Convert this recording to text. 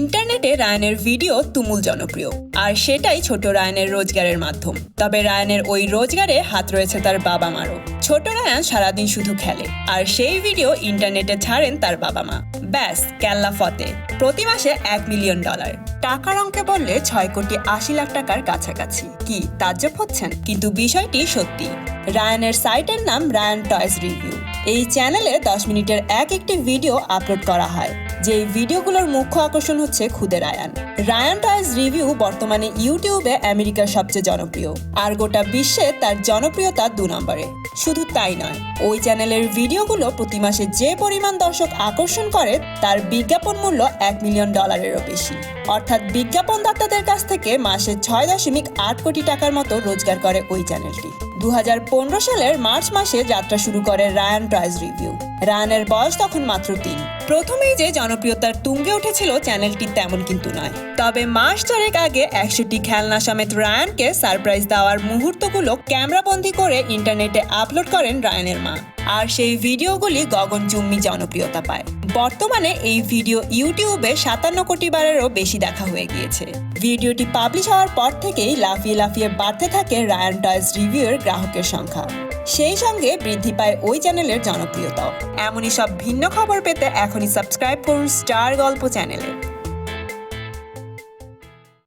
ইন্টারনেটে রায়ানের ভিডিও তুমুল জনপ্রিয়, আর সেটাই ছোট রায়ানের রোজগারের মাধ্যম। তবে রায়ানের ওই রোজগারে হাত রয়েছে তার বাবা মারও ছোট রায়ান সারাদিন শুধু খেলে, আর সেই ভিডিও ইন্টারনেটে ছাড়েন তার বাবা মা ব্যাস ক্যাল্লা ফতে। প্রতি মাসে এক মিলিয়ন ডলার। টাকার অঙ্কে বললে ছয় কোটি আশি লাখ টাকার কাছাকাছি। কি তাজ্জব হচ্ছেন? কিন্তু বিষয়টি সত্যি। রায়ানের সাইটের নাম রায়ান টয়েস রিভিউ। এই চ্যানেলে দশ মিনিটের এক একটি ভিডিও আপলোড করা হয় যে ভিডিওগুলোর মুখ্য আকর্ষণ হচ্ছে খুদে রায়ান। রায়ান টয়েস রিভিউ বর্তমানে ইউটিউবে আমেরিকার সবচেয়ে জনপ্রিয়, আর গোটা বিশ্বে তার জনপ্রিয়তা দু নম্বরে। শুধু তাই নয়, ওই চ্যানেলের ভিডিওগুলো প্রতি মাসে যে পরিমাণ দর্শক আকর্ষণ করে, তার বিজ্ঞাপন মূল্য এক মিলিয়ন ডলারেরও বেশি। অর্থাৎ বিজ্ঞাপনদাতাদের কাছ থেকে মাসে ছয় দশমিক আট কোটি টাকার মতো রোজগার করে ওই চ্যানেলটি। দু হাজার পনেরো সালের মার্চ মাসে যাত্রা শুরু করে রায়ান টয়েস রিভিউ রায়ানের বয়স তখন মাত্র তিন। প্রথমেই যে জনপ্রিয়তার তুঙ্গে উঠেছিল চ্যানেলটি তেমন কিন্তু নয়। তবে মাস চারেক আগে একশোটি খেলনা সমেত রায়ানকে সারপ্রাইজ দেওয়ার মুহূর্তগুলো ক্যামেরাবন্দি করে ইন্টারনেটে আপলোড করেন রায়ানের মা। আর সেই ভিডিওগুলি গগনচুম্বী জনপ্রিয়তা পায়। বর্তমানে এই ভিডিও ইউটিউবে সাতান্ন কোটি বারেরও বেশি দেখা হয়ে গিয়েছে। ভিডিওটি পাবলিশ হওয়ার পর থেকেই লাফিয়ে লাফিয়ে বাড়তে থাকে রায়ান টয়েস রিভিউয়ের গ্রাহকের সংখ্যা। সেই সঙ্গে বৃদ্ধি পায় ওই চ্যানেলের জনপ্রিয়তাও। এমনই সব ভিন্ন খবর পেতে এখনই সাবস্ক্রাইব করুন স্টার গল্প চ্যানেলে।